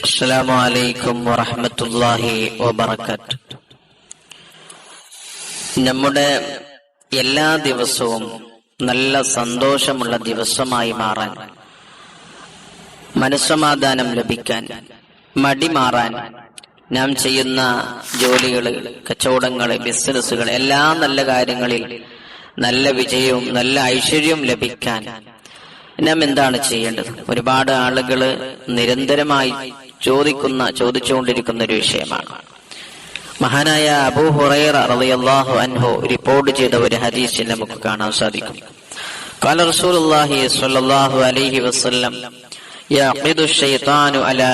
السلام عليكم ورحمة الله وبركاته നമ്മുടെ എല്ലാ ദിവസവും നല്ല സന്തോഷമുള്ള ദിവസമായി മാറാൻ മനസ്സമാധാനം ലഭിക്കാൻ മടി മാറാൻ നാം ചെയ്യുന്ന ജോലികൾ കച്ചവടങ്ങൾ ബിസിനസ്സുകൾ എല്ലാ നല്ല കാര്യങ്ങളിൽ നല്ല വിജയവും നല്ല ഐശ്വര്യവും ലഭിക്കാൻ നാം എന്താണ് ചെയ്യേണ്ടത് ഒരുപാട് ആളുകൾ നിരന്തരമായി ചോദിക്കുന്ന ചോദിച്ചുകൊണ്ടിരിക്കുന്ന ഒരു വിഷയമാണ് മഹാനായ അബൂ ഹുറൈറ റളിയല്ലാഹു അൻഹു റിപ്പോർട്ട് ചെയ്ത ഒരു ഹദീസിൽ നമുക്ക് കാണാൻ സാധിക്കും قال رسول الله صلى الله عليه وسلم يعقد الشيطان على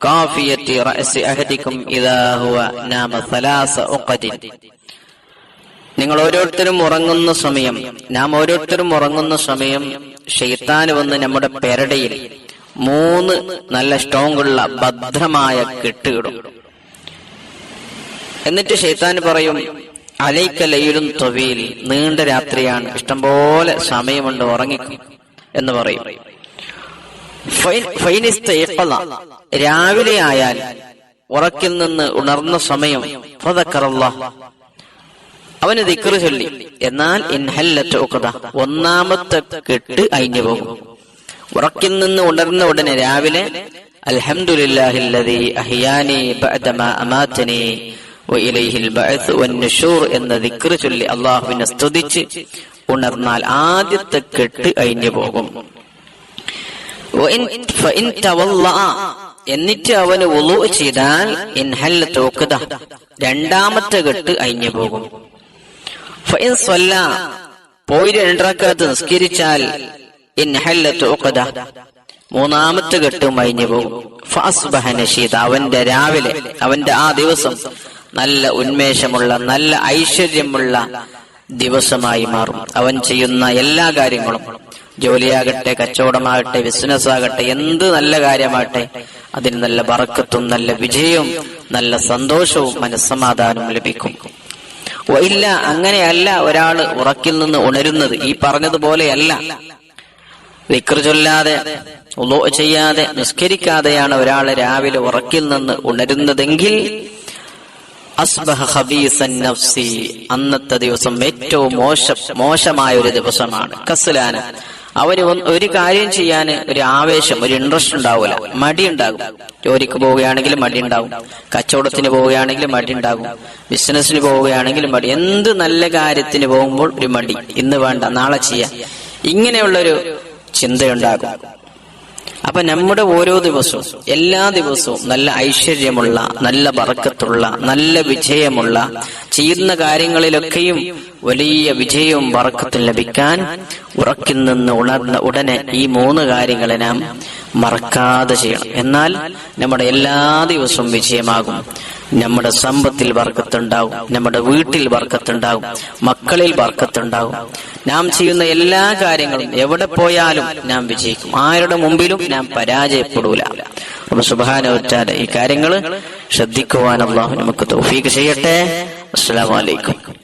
قافية رأس أحدكم إذا هو نام ثلاث عقد നിങ്ങൾ ഓരോരുത്തരും ഉറങ്ങുന്ന സമയം നാം ഓരോരുത്തരും ഉറങ്ങുന്ന സമയം ഷെയ്ത്താൻ വന്ന് നമ്മുടെ പെരടയിൽ മൂന്ന് നല്ല സ്ട്രോങ് ഉള്ള ഭദ്രമായ കെട്ടുകിടും എന്നിട്ട് ഷെയ്ത്താൻ പറയും അലൈക്ക ലൈലും തൊവീൽ നീണ്ട രാത്രിയാണ് ഇഷ്ടംപോലെ സമയമുണ്ട് ഉറങ്ങിക്കും എന്ന് പറയും ഫൈനിസ്ത. രാവിലെ ആയാൽ ഉറക്കിൽ നിന്ന് ഉണർന്ന സമയം. അവന് ദിക്കറ് ചൊല്ലി എന്നാൽ ഇൻഹല്ലത്ത് ഉഖദ. ഒന്നാമത്തെ കെട്ട് അയിഞ്ഞു പോകും ഉറക്കിൽ നിന്ന് ഉണർന്ന ഉടനെ രാവിലെ അൽഹംദുലില്ലാഹില്ലദീ അഹ്യാനി ബഅദമാ അമാതനി വഇലൈഹിൽ ബഅസ് വന്നുശൂർ എന്ന ദിക്ർ ചൊല്ലി അള്ളാഹുവിനെ സ്തുതിച്ച് ഉണർന്നാൽ ആദ്യത്തെ കെട്ട് അയിഞ്ഞു പോകും. എന്നിട്ട് അവന് വുളു ചെയ്താൽ ഇൻഹല്ലത്ത് ഉഖദ. രണ്ടാമത്തെ കെട്ട് അയിഞ്ഞു പോകും പോയി രണ്ടറക്കാത്ത് നിസ്കരിച്ചാൽ. മൂന്നാമത്തെ കെട്ടും അഴിഞ്ഞു പോകും. ഫഅസ്ബഹ നശീദ. അവന്റെ രാവിലെ അവന്റെ ആ ദിവസം നല്ല ഉന്മേഷമുള്ള നല്ല ഐശ്വര്യമുള്ള ദിവസമായി മാറും. അവൻ ചെയ്യുന്ന എല്ലാ കാര്യങ്ങളും ജോലിയാകട്ടെ കച്ചവടമാകട്ടെ ബിസിനസ് ആകട്ടെ എന്ത് നല്ല കാര്യമാകട്ടെ അതിന് നല്ല വറക്കത്തും നല്ല വിജയവും നല്ല സന്തോഷവും മനസ്സമാധാനവും ലഭിക്കും. ഇല്ല അങ്ങനെയല്ല ഒരാൾ ഉറക്കിൽ നിന്ന് ഉണരുന്നത്. ഈ പറഞ്ഞതുപോലെയല്ല. വിക്ർ ചൊല്ലാതെ ചെയ്യാതെ നിസ്കരിക്കാതെയാണ് ഒരാൾ രാവിലെ ഉറക്കിൽ നിന്ന് ഉണരുന്നതെങ്കിൽ അന്നത്തെ ദിവസം ഏറ്റവും മോശം മോശമായ ഒരു ദിവസമാണ്. കസ്ലാന അവന് ഒരു കാര്യം ചെയ്യാൻ ഒരു ആവേശം ഒരു ഇൻട്രസ്റ്റ് ഉണ്ടാവില്ല മടി ഉണ്ടാകും. ജോലിക്ക് പോവുകയാണെങ്കിൽ മടി ഉണ്ടാകും. കച്ചവടത്തിന് പോവുകയാണെങ്കിൽ മടി ഉണ്ടാകും. ബിസിനസ്സിന് പോവുകയാണെങ്കിൽ മടി. എന്ത് നല്ല കാര്യത്തിന് പോകുമ്പോൾ ഒരു മടി. ഇന്ന് വേണ്ട നാളെ ചെയ്യാം. ഇങ്ങനെയുള്ളൊരു ചിന്തയുണ്ടാകും. അപ്പൊ നമ്മുടെ ഓരോ ദിവസവും എല്ലാ ദിവസവും നല്ല ഐശ്വര്യമുള്ള നല്ല വറക്കത്തുള്ള നല്ല വിജയമുള്ള ചെയ്യുന്ന കാര്യങ്ങളിലൊക്കെയും വലിയ വിജയവും വറക്കത്തിൽ ലഭിക്കാൻ ഉറക്കിൽ നിന്ന് ഉണർന്ന ഉടനെ ഈ മൂന്ന് കാര്യങ്ങളെ നാം മറക്കാതെ ചെയ്യണം. എന്നാൽ നമ്മുടെ എല്ലാ ദിവസവും വിജയമാകും. നമ്മുടെ സമ്പത്തിൽ വർക്കത്തുണ്ടാവും നമ്മുടെ വീട്ടിൽ വർക്കത്തുണ്ടാവും മക്കളിൽ വർക്കത്തുണ്ടാവും. നാം ചെയ്യുന്ന എല്ലാ കാര്യങ്ങളും എവിടെ പോയാലും നാം വിജയിക്കും. ആരുടെ മുമ്പിലും നാം പരാജയപ്പെടൂല. അപ്പൊ സുബാനോറ്റാല ഈ കാര്യങ്ങൾ ശ്രദ്ധിക്കുവാൻ അള്ളാഹു നമുക്ക് തൗഫീക്ക് ചെയ്യട്ടെ. അസ്സലാമു അലൈക്കും.